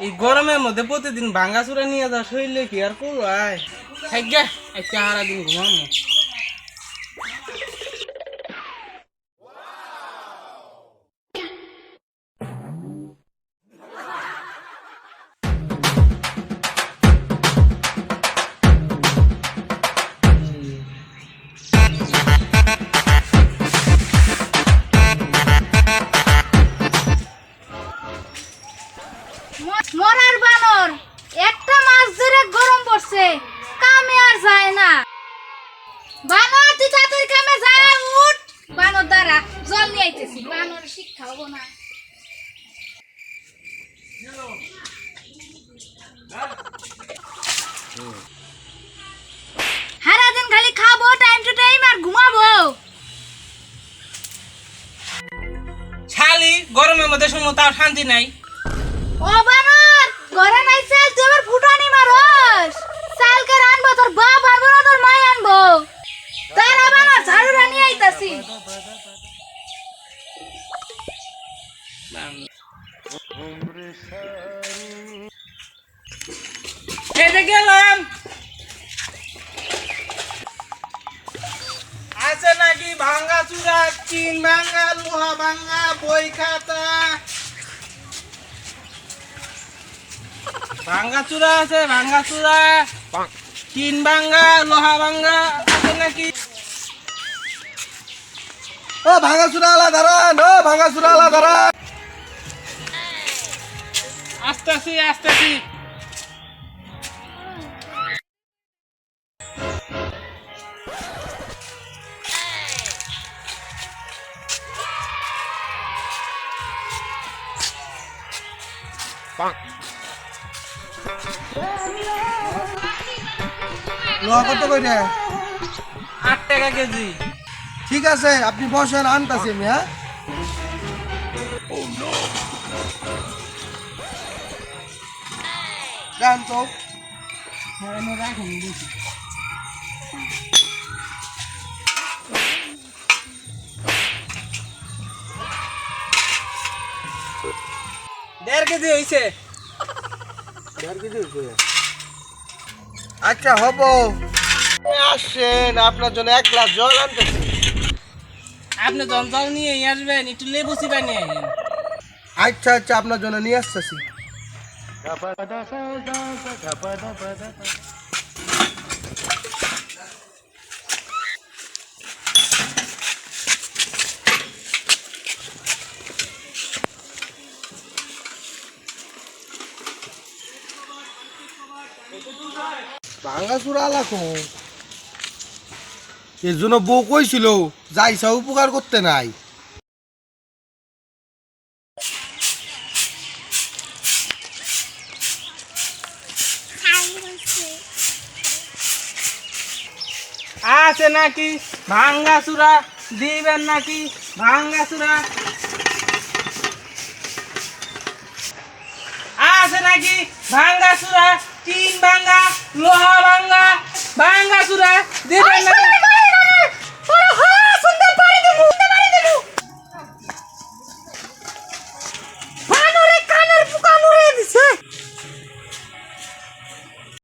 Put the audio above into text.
এই গরমের মধ্যে প্রতিদিন ভাঙ্গা চূড়া নিয়ে যা, শরীরে কি আর করব, আয়। হারা দিন ঘুমানো মরার বানর। একটা মাছ ধরে গরম পড়ছে, কামে আর যায় না। বানর, তুই তাদের কামে যায় উঠ। বানর দ্বারা জল নিয়ে আইতেছি। বানর, শিক্ষা হব না। সারাদিন খালি খাব টাইম টু টাইম আর ঘুমাবো। গরমের মধ্যে শান্তি নাই। ও রানবো, তোর বাপ আনব না, তোর মাই আনব? তারা গেলাম। আছে নাকি ভাঙ্গা চূড়া চিন ভাঙ্গা, লোহা ভাঙ্গা, বই খাতা? ভাঙ্গা চূড়া আছে ভাঙ্গা চূড়া চিন ভাঙ্গা লোহা ভাঙ্গা আছে নাকি? ও ভাঙা চুরা আলা দাঁড়ান। ও ভাঙা চুরা আলা দাঁড়ান। আসতেছি আসতেছি লোহা কত কইরে আট টাকা কেজি। ঠিক আছে আপনি বসেন আনতাছি আমি হ্যাঁ? দেন তো। দেড় কেজি হয়েছে আচ্ছা হব। আসেন আপনার জন্য এক গ্লাস জল আনতেছি। আপনি জল নিয়ে আসবেন একটু লেবু চিবা নিয়ে আসবেন আচ্ছা আচ্ছা আপনার জন্য নিয়ে আসতেছি। ভাঙা চূড়া আলাকো এর জন্য বউ কইছিল, যাইসা উপকার করতে নাই। আছে নাকি? ভাঙ্গা চূড়া দিবেন নাকি? ভাঙ্গা চূড়া আছে নাকি? ভাঙ্গা চূড়া টিন ভাঙ্গা লোহা 出たな